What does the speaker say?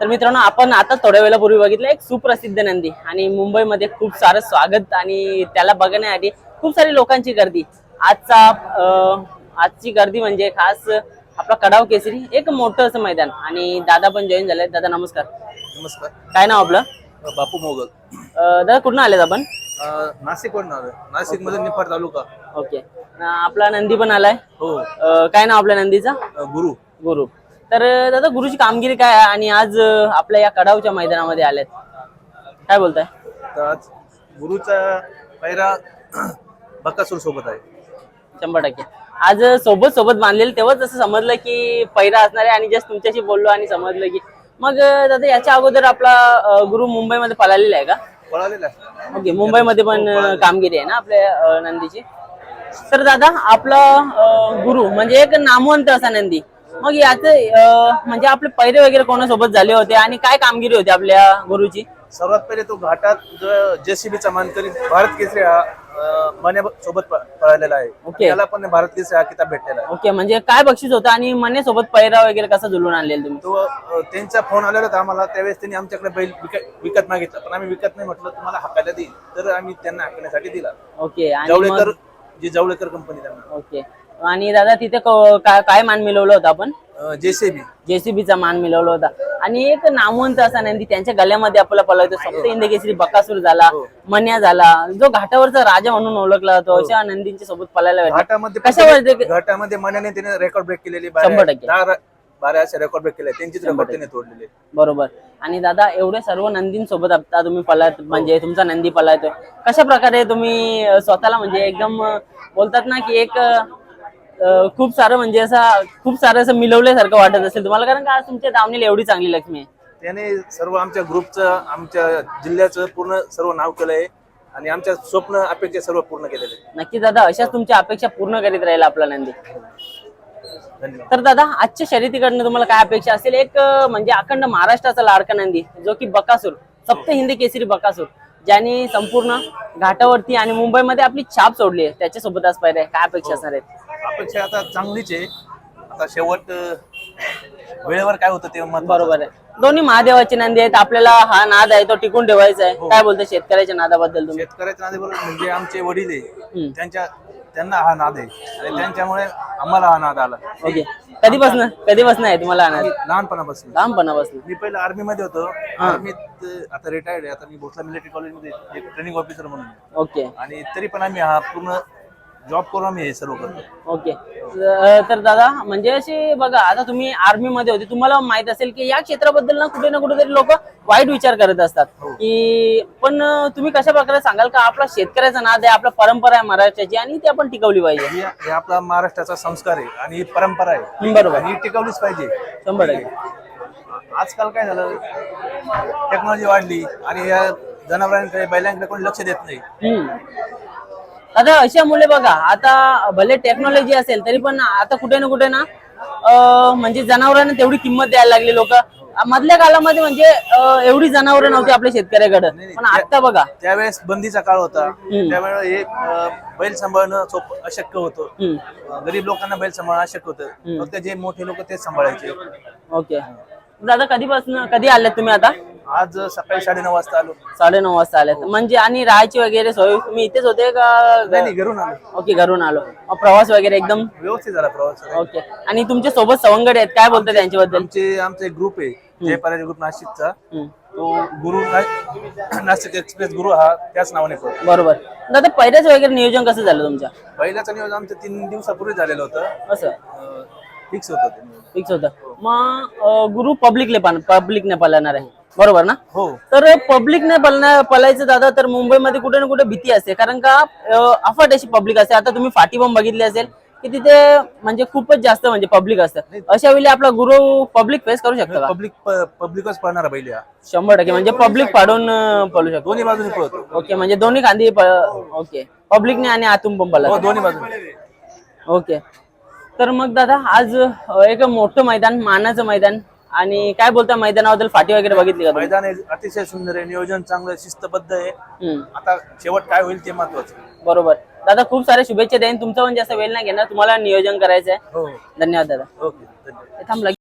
तर मित्रांनो आपण आता थोड्या वेळापूर्वी बघितलं एक सुप्रसिद्ध नंदी आणि मुंबईमध्ये खूप सारं स्वागत आणि त्याला बघण्यासाठी खूप सारी लोकांची गर्दी. आजचा आजची गर्दी म्हणजे खास आपला कडाव केसरी एक मोठं असं मैदान आणि दादा पण जॉईन झाले दादा नमस्कार. नमस्कार. काय नाव आपलं? बापू मोगल. दादा कुठून आलेत आपण? नाशिक वरून आलोय. नाशिकमध्ये निफाड तालुका. ओके. आपला नंदी पण आलाय. हो. काय नाव आपल्या नंदीचा? गुरु. गुरु. तर दादा गुरुची कामगिरी काय आहे? आणि आज आपल्या या कडावच्या मैदानामध्ये आलेत. काय बोलताय? तर आज गुरुचा पैरा बक्कासूर सोबत आहे. शंभर टक्के. आज सोबत सोबत बांधलेलं तेव्हाच असं समजलं की पैरा असणार आहे आणि जस्ट तुमच्याशी बोललो आणि समजलं की मग दादा याच्या अगोदर आपला अं, गुरु मुंबईमध्ये पळालेला आहे का? पळालेला आहे. ओके मुंबईमध्ये पण अं, कामगिरी आहे ना आपल्या अं, नंदीची? तर दादा आपला अं, गुरु म्हणजे एक नामवंत असा नंदी. मग याच म्हणजे आपले पैरे वगैरे कोणासोबत झाले होते आणि काय कामगिरी होती आपल्या गुरुची? सर्वात पहिले तो घाटात जो जेसीबीचा मानकरी भारत केसरी मने सोबत पळालेला आहे. ओके. त्याला पण भारत केसरी हा किताब भेटलेला आहे. ओके म्हणजे काय बक्षीस होतं आणि मनेसोबत पैरा वगैरे कसा झुलून आणलेला तुम्ही? तो अ, त्यांचा फोन आलेला होता आम्हाला त्यावेळेस त्यांनी आमच्याकडे बैल विक- विकत मागितला. पण आम्ही विकत नाही म्हटलं तुम्हाला हाकायला देईल तर आम्ही त्यांना हाकण्यासाठी दिला. ओके आणि मग? जवळेकर जी जवळेकर कंपनी त्यांना. ओके. आणि दादा तिथे क- काय काय मान मिळवलं होतं आपण? जेसीबी जेसीबीचा मान मिळवला होता. आणि एक नामवंत असा नंदी त्यांच्या गळ्यामध्ये आपल्याला पळवतो सप्त इंदकेसरी बकासूर झाला मन्या झाला. जो घाटावरचा राजा म्हणून ओळखला जातो अशा नंदींच्या सोबत पळायला भेटला. घाटामध्ये कशावर ते- घाटामध्ये मनाने त्याने रेकॉर्ड ब्रेक केलेली. शंभर टक्के. बारा असे रेकॉर्ड ब्रेक केले त्यांचीच रेकॉर्ड त्याने तोडलेले बरोबर. आणि दादा एवढे सर्व नंदींसोबत आता तुम्ही पळत म्हणजे तुमचा नंदी पळायतोय कशा प्रकारे तुम्ही स्वतःला म्हणजे एकदम बोलतात ना की एक खूप सारं म्हणजे असं खूप सारं असं मिळवल्यासारखं वाटत असेल तुम्हाला? कारण का तुमच्या दावणीला एवढी चांगली लक्ष्मी आहे. त्याने सर्व आमच्या ग्रुपचं आमच्या जिल्ह्याचं पूर्ण सर्व नाव केलंय आणि आमच्या स्वप्न अपेक्षा सर्व पूर्ण केलेले. नक्की दादा अशाच तुमच्या अपेक्षा पूर्ण करीत राहील आपला नंदी. तर दादा आजच्या शर्यतीकडनं तुम्हाला काय अपेक्षा असेल? एक म्हणजे अखंड महाराष्ट्राचा लाडका नंदी जो की बकासूर सप्त हिंदी केसरी बकासूर ज्यांनी संपूर्ण घाटावरती आणि मुंबईमध्ये आपली छाप सोडली आहे. त्याच्यासोबत आज पाहिजे काय अपेक्षा असणार आहेत? अपेक्षा आता चांगलीच आहे. आता शेवट वेळेवर काय होतं ते. बरोबर आहे. दोन्ही महादेवाचे नंदी आहेत. आपल्याला हा नाद आहे तो टिकून ठेवायचा आहे. काय बोलतो शेतकऱ्याच्या नादाबद्दल तुम्ही? शेतकऱ्याच्या नादेबरोबर म्हणजे आमचे वडील आहे. त्यांच्या त्यांना हा नाद आहे. आणि त्यांच्यामुळे आम्हाला हा नाद आला. ओके. कधीपासून? कधीपासून आहे? तुम्हाला हा नाद लहानपणापासून. लहानपणापासून. मी पहिलं आर्मी मध्ये होतो. आर्मीत आता रिटायर्ड आहे. आता मी भोसला मिलिटरी कॉलेजमध्ये एक ट्रेनिंग ऑफिसर म्हणून. ओके. आणि तरी पण आम्ही हा पूर्ण जॉब करून आम्ही हे सर्व करतो. ओके. तर दादा म्हणजे असे बघा आता तुम्ही आर्मी मध्ये होते तुम्हाला माहीत असेल की या क्षेत्राबद्दल ना कुठे ना कुठेतरी लोक वाईट विचार करत असतात. की पण तुम्ही कशा प्रकारे सांगाल का आपला शेतकऱ्याचा नाद आहे आपला परंपरा आहे महाराष्ट्राची आणि ती आपण टिकवली पाहिजे? ही हे आपला महाराष्ट्राचा संस्कार आहे आणि ही परंपरा आहे. हं, बरोबर. आणि ही टिकवलीच पाहिजे. शंभर टक्के. आजकाल काय झालं? टेक्नॉलॉजी वाढली आणि या जनावरांकडे बैलांकडे कोणी लक्ष देत नाही. हम्म. आता अशा मुले बघा आता भले टेक्नॉलॉजी असेल तरी पण आता कुठे ना कुठे ना म्हणजे जनावरांना तेवढी किंमत द्यायला लागली लोक. मधल्या काळामध्ये म्हणजे एवढी जनावरं नव्हती आपल्या शेतकऱ्याकडे. पण आता बघा. त्यावेळेस बंदीचा काळ होता. त्यावेळेस हे बैल सांभाळणं सोप अशक्य होतं. गरीब लोकांना बैल सांभाळणं अशक्य होतं. फक्त जे मोठे लोक तेच सांभाळायचे. ओके. दादा कधीपासून कधी आल्यात तुम्ही आता? आज सकाळी साडेनऊ वाजता आलो. साडेनऊ वाजता आल्यात म्हणजे आणि राहायची वगैरे सोय तुम्ही इथेच होते का? नाही घरून आलो. ओके घरून आलो. मग प्रवास वगैरे एकदम? व्यवस्थित झाला प्रवास ओके. आणि तुमच्यासोबत सवंगड आहेत काय बोलतात त्यांच्याबद्दल? आमचे आमचा एक ग्रुप आहे जय पराजय ग्रुप नाशिकचा. हम्म. तो गुरु ना- नाशिक एक्सप्रेस गुरु हा त्याच नावाने पळतो बरोबर. दादा पहिल्याच वगैरे नियोजन कसं झालं तुमच्या? पहिल्याचं नियोजन आमचं तीन दिवसापूर्वी झालेलं होतं. असं? फिक्स होतं ते नियोजन. फिक्स होतं. मग अं, गुरु पब्लिकले पण पब्लिकने पळणार आहे. बरोबर ना? हो. तर पब्लिकने पळणार पळायचं दादा तर मुंबईमध्ये कुठे ना कुठे भीती असते. कारण का अफाट अशी पब्लिक असते. आता तुम्ही फाटी पण बघितली असेल की तिथे म्हणजे खूपच जास्त म्हणजे पब्लिक असतं. अशा वेळी आपला गुरु पब्लिक फेस करू शकतो पब्लिक पब्लिकच पळणारा बैल हा. शंभर टक्के. म्हणजे पब्लिक पाडून अं, पळू शकतो. दोन्ही बाजूने पळतो. ओके म्हणजे दोन्ही खांदी प- ओके. पब्लिकने आणि आतून पण पळला हो दोन्ही बाजूने. ओके. तर मग दादा आज अं, एक मोठं मैदान मानाचं मैदान. आणि काय बोलता मैदानाबद्दल फाटी वगैरे बघितली का तुम्ही? मैदान हे अतिशय सुंदर आहे नियोजन चांगलं आहे, शिस्तबद्ध आहे. हम्म, आता शेवट काय होईल ते महत्वाचं बरोबर. दादा खूप सारे शुभेच्छा देईन. तुमचा पण जास्त वेळ नाही घेणार. तुम्हाला नियोजन करायचं आहे हो. धन्यवाद दादा. ओके धन्यवाद. हे थांब लगेच.